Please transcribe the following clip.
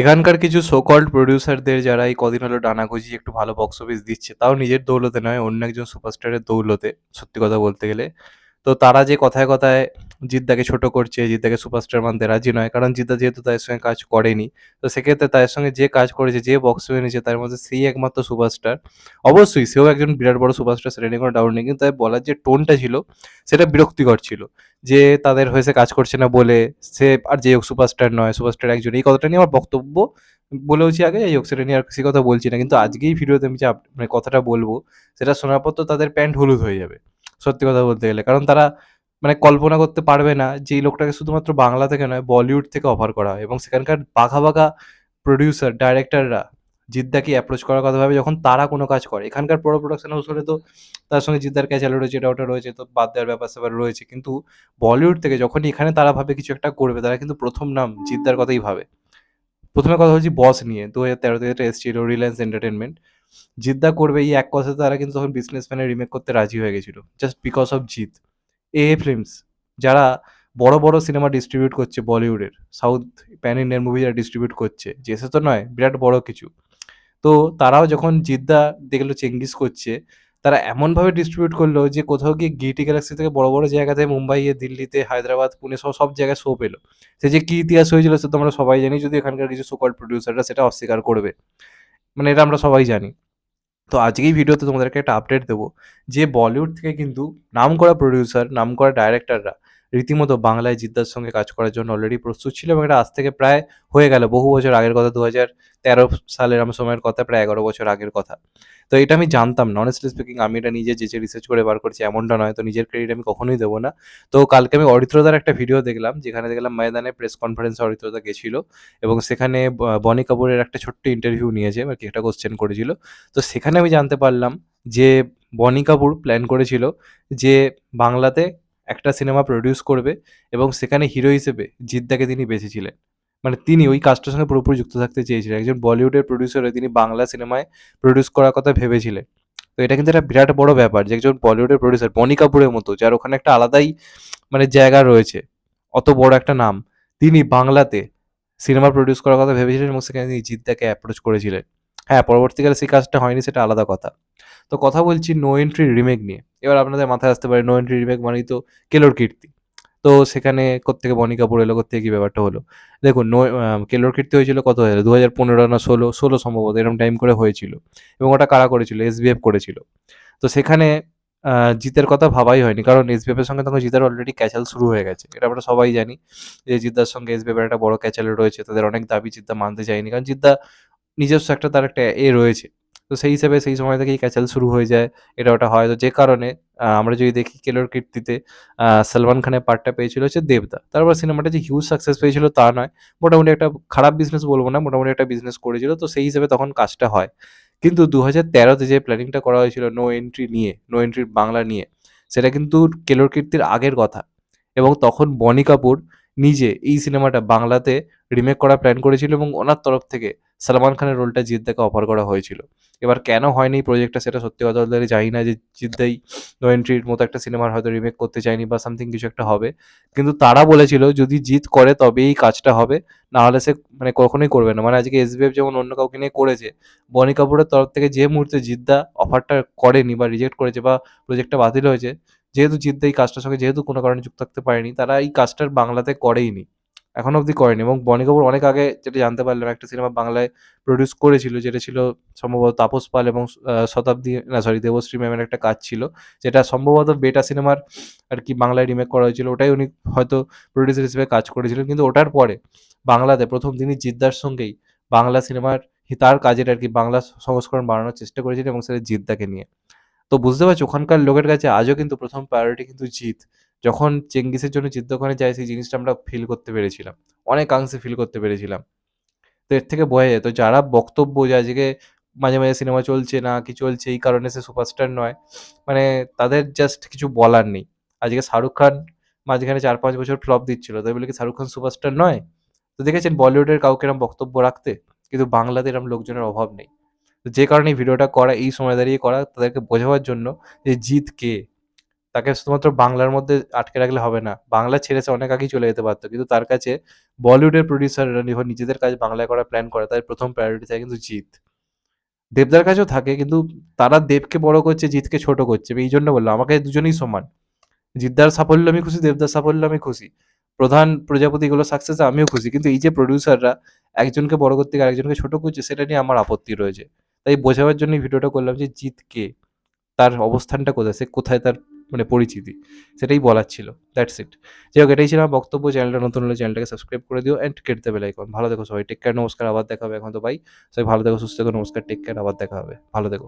এখানকার কিছু so called প্রডিউসারদের যারা এই কদিন হলো ডানা গজিয়ে একটু ভালো বক্স অফিস দিচ্ছে, তাও নিজের দৌলতে নয়, অন্য একজন সুপারস্টারের দৌলতে, সত্যি কথা বলতে গেলে। তো তারা যে কথায় কথায় জিদ্দাকে ছোট করছে, জিদ্দাকে সুপারস্টার মানতে রাজি নয়, কারণ জিদ্দা যেহেতু তাদের সঙ্গে কাজ করেনি। তো সেক্ষেত্রে তাদের সঙ্গে যে কাজ করেছে, যে বক্স নিয়েছে তার মধ্যে সেই একমাত্র সুপারস্টার অবশ্যই সেও একজন বিরাট বড় সুপারস্টার সেটা নিয়ে কোনো ডাউট নেই, কিন্তু তাই বলার যে টোনটা ছিল, সেটা বিরক্তিকর ছিল। যে তাদের হয়েছে কাজ করছে না বলে সে আর যে হোক সুপারস্টার নয় সুপারস্টার একজন, এই কথাটা নিয়ে আমার বক্তব্য বলেওছি আগে, যাই হোক, সেটা নিয়ে আর সে কথা বলছি না, কিন্তু আজকেই ভিডিওতে আমি যে মানে কথাটা বলব, সেটা শোনার পর তো তাদের প্যান্ট হলুদ হয়ে যাবে, সত্যি কথা বলতে গেলে। কারণ তারা মানে কল্পনা করতে পারবে না যে এই লোকটাকে শুধুমাত্র বাংলা থেকে নয়, বলিউড থেকে অফার করা হয়। এবং সেখানকার বাঘা বাঘা প্রডিউসার ডাইরেক্টররা জিদ্দাকে অ্যাপ্রোচ করার কথা ভাবে যখন তারা কোনো কাজ করে। এখানকার বড় প্রোডাকশন হাউস হলে তো তার সঙ্গে জিদ্দার ক্যাচালো রয়েছে এটা ওটা রয়েছে, তো বাদ দেওয়ার ব্যাপার স্যাপার রয়েছে। কিন্তু বলিউড থেকে যখনই এখানে তারা ভাবে কিছু একটা করবে, তারা কিন্তু প্রথম নাম জিদ্দার কথাই ভাবে। প্রথমে কথা বলছি বস নিয়ে, দু হাজার তেরোতে যেটা এসেছিল রিলায়েন্স এন্টারটেনমেন্ট জিদ্দা করবে এই এক কথাতে তারা কিন্তু তখন বিজনেসম্যানের রিমেক করতে রাজি হয়ে গেছিল জাস্ট বিকজ অফ জিত এ ফিল্মস যারা বড় বড় সিনেমা ডিস্ট্রিবিউট করছে বলিউডের সাউথ প্যান ইন্ডিয়ান মুভি যারা ডিস্ট্রিবিউট করছে যেসে তো নয়, বিরাট বড় কিছু। তো তারাও যখন জিদ্দা দেখল, চেঙ্গিস করছে, তারা এমনভাবে ডিস্ট্রিবিউট করল যে কোথাও গিয়ে গিটি গ্যালাক্সি থেকে বড় বড় জায়গাতে মুম্বাইয়ে দিল্লিতে, হায়দ্রাবাদ, পুনে সব সব জায়গায় শো পেল। সে যে কী ইতিহাস হয়েছিল সে তো আমরা সবাই জানি, যদি এখানকার কিছু সুপার প্রডিউসাররা সেটা অস্বীকার করবে। মানে এটা আমরা সবাই জানি। তো আজকেই ভিডিওতে তোমাদেরকে একটা আপডেট দেবো। যে বলিউড থেকে কিন্তু নাম করা প্রডিউসার নাম করা ডাইরেক্টররা রীতিমতো বাংলায় জিদ্দার সঙ্গে কাজ করার জন্য অলরেডি প্রস্তুত ছিল এবং এটা আজ থেকে প্রায় হয়ে গেল, বহু বছর আগের কথা দু হাজার তেরো সালের আমার সময়ের কথা, প্রায় এগারো বছর আগের কথা। তো এটা আমি জানতাম না অনেস্টলি স্পিকিং আমি এটা নিজে যে যে রিসার্চ করে বার করছি, এমনটা নয়, তো নিজের ক্রেডিট আমি কখনোই দেবো না। তো কালকে আমি অরিত্রদার একটা ভিডিও দেখলাম, যেখানে দেখলাম ময়দানে প্রেস কনফারেন্সে অরিত্রদা গেছিল এবং সেখানে বনি কাপুরের একটা ছোট্ট ইন্টারভিউ নিয়েছে, আর কি একটা কোশ্চেন করেছিল। তো সেখানে আমি জানতে পারলাম যে বনি কাপুর প্ল্যান করেছিল যে বাংলাতে একটা সিনেমা প্রডিউস করবে এবং সেখানে হিরো হিসেবে জিদ্দাকে তিনি বেছেছিলেন। মানে তিনি ওই কাজটার সঙ্গে পুরোপুরি যুক্ত থাকতে চেয়েছিলেন। একজন বলিউডের প্রডিউসার হয়ে তিনি বাংলা সিনেমায় প্রডিউস করার কথা ভেবেছিলেন। তো এটা কিন্তু একটা বিরাট বড় ব্যাপার যে একজন বলিউডের প্রডিউসার বনি কাপুরের মতো, যার ওখানে একটা আলাদাই মানে জায়গা রয়েছে, অত বড় একটা নাম, তিনি বাংলাতে সিনেমা প্রডিউস করার কথা ভেবেছিলেন এবং সেখানে তিনি জিদ্দাকে অ্যাপ্রোচ করেছিলেন। হ্যাঁ পরবর্তীকালে সেই কাজটা হয়নি, সেটা আলাদা কথা। তো কথা বলছি নো এন্ট্রি রিমেক নিয়ে। এবার আপনাদের মাথায় আসতে পারে নো এন্ট্রি রিমেক মানেই তো কেলোর কীর্তি। তো সেখানে কোত্থেকে বনি কাপুর এলো, কোত্থেকে কী ব্যাপারটা হলো? দেখুন নো কেলোর কীর্তি হয়েছিল কত হয়েছিল? দু হাজার পনেরো না ষোলো ষোলো সম্ভবত এরকম টাইম করে হয়েছিল। এবং ওটা কারা করেছিল? এসবিএফ করেছিল। তো সেখানে জিতের কথা ভাবাই হয়নি, কারণ এসবিএফ এর সঙ্গে তখন জিতের অলরেডি ক্যাচাল শুরু হয়ে গেছে। এটা আমরা সবাই জানি যে জিদ্দার সঙ্গে এসবিএফ এর একটা বড় ক্যাচাল রয়েছে, তাদের অনেক দাবি, জিদ্দা মানতে চায়নি। কারণ জিদ্দা নিজস্ব একটা তার একটা এ রয়েছে। তো সেই হিসেবে সেই সময় থেকেই ক্যাচাল শুরু হয়ে যায়। এটা ওটা হয়। তো যে কারণে আমরা যদি দেখি কেলোর কীর্তিতে সলমান খানের পার্টটা পেয়েছিল হচ্ছে দেবদা। তারপর সিনেমাটা যে হিউজ সাকসেস পেয়েছিল তা নয়। মোটামুটি একটা খারাপ বিজনেস বলব না, মোটামুটি একটা বিজনেস করেছিল। তো সেই হিসেবে তখন কাজটা হয়। কিন্তু দু হাজার তেরোতে যে প্ল্যানিংটা করা হয়েছিল নো এন্ট্রি নিয়ে নো এন্ট্রি বাংলা নিয়ে, সেটা কিন্তু কেলোর কীর্তির আগের কথা। এবং তখন বনি কাপুর নিজে এই সিনেমাটা বাংলাতে রিমেক করার প্ল্যান করেছিল এবং ওনার তরফ থেকে সালমান খানের রোলটা জিদ্দাকে অফার করা হয়েছিল। এবার কেন হয়নি প্রজেক্টটা সেটা সত্যি কথা বলতে জানি না যে জিদ্দাই নো এন্ট্রির মতো একটা সিনেমার হয়তো রিমেক করতে চায়নি বা সামথিং কিছু একটা হবে। কিন্তু তারা বলেছিল যদি জিত করে তবেই এই কাজটা হবে, না হলে সে মানে কখনোই করবে না। মানে আজকে এসবিএফ যেমন অন্য কাউকে নিয়ে করেছে, বনি কাপুরের তরফ থেকে যে মুহূর্তে জিদ্দা অফারটা করেনি বা রিজেক্ট করেছে বা প্রজেক্টটা বাতিল হয়েছে যেহেতু জিদ্দা এই কাজটার সঙ্গে যেহেতু কোনো কারণে যুক্ত থাকতে পারেনি, তারা এই কাজটার বাংলাতে করেইনি, এখনও অবধি করেনি এবং বনি কাপুর অনেক আগে যেটা জানতে পারলাম, একটা সিনেমা বাংলায় প্রডিউস করেছিল, যেটা ছিল সম্ভবত তাপস পাল এবং শতাব্দী, না সরি দেবশ্রী ম্যামের একটা কাজ ছিল, যেটা সম্ভবত বেটা সিনেমার আর কি বাংলায় রিমেক করা হয়েছিল, ওটাই উনি হয়তো প্রডিউসার হিসেবে কাজ করেছিলেন, কিন্তু ওটার পরে বাংলাতে প্রথম তিনি জিদ্দার সঙ্গেই বাংলা সিনেমার তার কাজের আর কি বাংলা সংস্করণ বানানোর চেষ্টা করেছিলেন এবং সেটা জিদ্দাকে নিয়ে। তো বুঝতে পারছি ওখানকার লোকের কাছে আজও কিন্তু প্রথম প্রায়োরিটি কিন্তু জিত যখন চেঙ্গিসের জন্য ওখানে যায় সেই জিনিসটা আমরা ফিল করতে পেরেছিলাম। অনেকাংশে ফিল করতে পেরেছিলাম। তো এর থেকে বোঝা যায়, তো যারা বক্তব্য যে আজকে মাঝে মাঝে সিনেমা চলছে না, কি চলছে, এই কারণে সে সুপারস্টার নয়। মানে তাদের জাস্ট কিছু বলার নেই। আজকে শাহরুখ খান মাঝখানে চার পাঁচ বছর ফ্লপ দিচ্ছিল, তাই বলে কি শাহরুখ খান সুপারস্টার নয়? তো দেখেছেন বলিউডের কাউকে এরকম বক্তব্য রাখতে? কিন্তু বাংলাতে এরকম লোকজনের অভাব নেই। যে কারণে ভিডিওটা করা এই সময় দাঁড়িয়ে করা তাদেরকে বোঝাবার জন্য যে জিত কে তাকে শুধুমাত্র বাংলার মধ্যে আটকে রাখলে হবে না। বাংলা ছেড়ে সে অনেক আগেই চলে যেতে পারতো কিন্তু তার কাছে বলিউডের প্রোডিউসাররা নিজেদের কাজ বাংলায় করার প্ল্যান করে তাদের প্রথম প্রায়োরিটি থাকে কিন্তু জিৎ। দেবদার কাছেও থাকে কিন্তু তারা দেবকে বড় করছে, জিৎকে ছোট করছে। এই জন্য বললাম আমাকে দুজনেই সমান। জিৎদার সাফল্য আমি খুশি, দেবদার সাফল্য আমি খুশি। প্রধান প্রজাপতি এগুলোর সাকসেসে আমিও খুশি। কিন্তু এই যে প্রোডিউসাররা একজনকে বড় করতে গিয়ে আরেকজনকে ছোট করছে সেটা নিয়ে আমার আপত্তি রয়েছে। তাই বোঝাবার জন্য ভিডিওটা করলাম যে জিতকে তার অবস্থানটা কোথায়? সে কোথায় তার মানে পরিচিতি? সেটাই বলার ছিল। That's it. যাই হোক এটাই ছিল আমার বক্তব্য। চ্যানেলটা নতুন হলে চ্যানেলটাকে সাবস্ক্রাইব করে দিও অ্যান্ড কেটে দেবে লাইকন ভালো দেখো সবাই। টেক কেয়ার, নমস্কার। আবার দেখা হবে। এখন তো ভাই সবাই ভালো দেখো সুস্থ থেকো। নমস্কার, টেক কেয়ার। আবার দেখা হবে। ভালো থেকো।